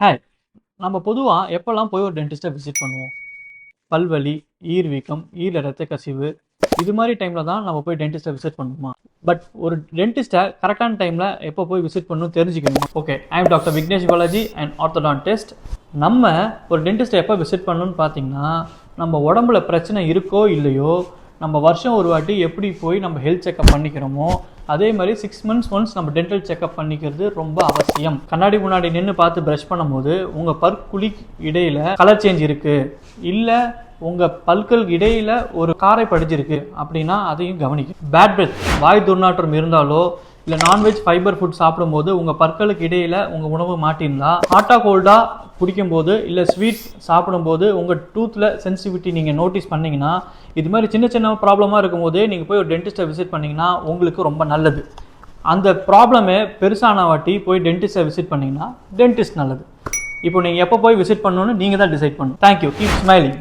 Hi நம்ம பொதுவாக எப்போல்லாம் போய் ஒரு டென்டிஸ்ட்டை விசிட் பண்ணுவோம்? பல்வலி ஈர் வீக்கம் ஈரில் ரத்த கசிவு இது மாதிரி டைமில் தான் நம்ம போய் டென்டிஸ்ட்டை விசிட் பண்ணுமா பட் ஒரு டென்டிஸ்ட்டை கரெக்டான டைமில் எப்போ போய் விசிட் பண்ணணும் தெரிஞ்சுக்கணும்? Okay I am doctor Vignesh Balaji and orthodontist நம்ம ஒரு டென்டிஸ்ட்டை எப்போ விசிட் பண்ணணும்னு பார்த்தீங்கன்னா நம்ம உடம்புல பிரச்சனை இருக்கோ இல்லையோ நம்ம வருஷம் ஒரு வாட்டி எப்படி போய் நம்ம ஹெல்த் செக்அப் பண்ணிக்கிறோமோ அதே மாதிரி சிக்ஸ் மந்த்ஸ் ஒன்ஸ் நம்ம டென்டல் செக்அப் பண்ணிக்கிறது ரொம்ப அவசியம். கண்ணாடி முன்னாடி நின்று பார்த்து ப்ரஷ் பண்ணும்போது உங்கள் பற்குழி இடையில் கலர் சேஞ்ச் இருக்குது இல்லை உங்கள் பல்கள் இடையில் ஒரு காரை படிச்சிருக்கு அப்படின்னா அதையும் கவனிக்கும் பேட் பிரெத் வாய் துர்நாற்றம் இருந்தாலோ இல்லை நான்வெஜ் ஃபைபர் ஃபுட் சாப்பிடும்போது உங்கள் பற்களுக்கு இடையில் உங்கள் உணவு மாட்டியிருந்தா ஹாட்டாக கோல்டாக குடிக்கும்போது இல்லை ஸ்வீட் சாப்பிடும்போது உங்கள் டூத்தில் சென்சிட்டிவிட்டி நீங்கள் நோட்டீஸ் பண்ணிங்கன்னா இது மாதிரி சின்ன சின்ன ப்ராப்ளமாக இருக்கும்போது நீங்கள் போய் ஒரு டென்டிஸ்ட்டை விசிட் பண்ணிங்கன்னா உங்களுக்கு ரொம்ப நல்லது. அந்த ப்ராப்ளமே பெருசான வாட்டி போய் டென்டிஸ்ட்டை விசிட் பண்ணிங்கன்னா டென்டிஸ்ட் நல்லது. இப்போ நீங்கள் எப்போ போய் விசிட் பண்ணணும்னு நீங்கள் தான் டிசைட் பண்ணணும். Thank you keep smiling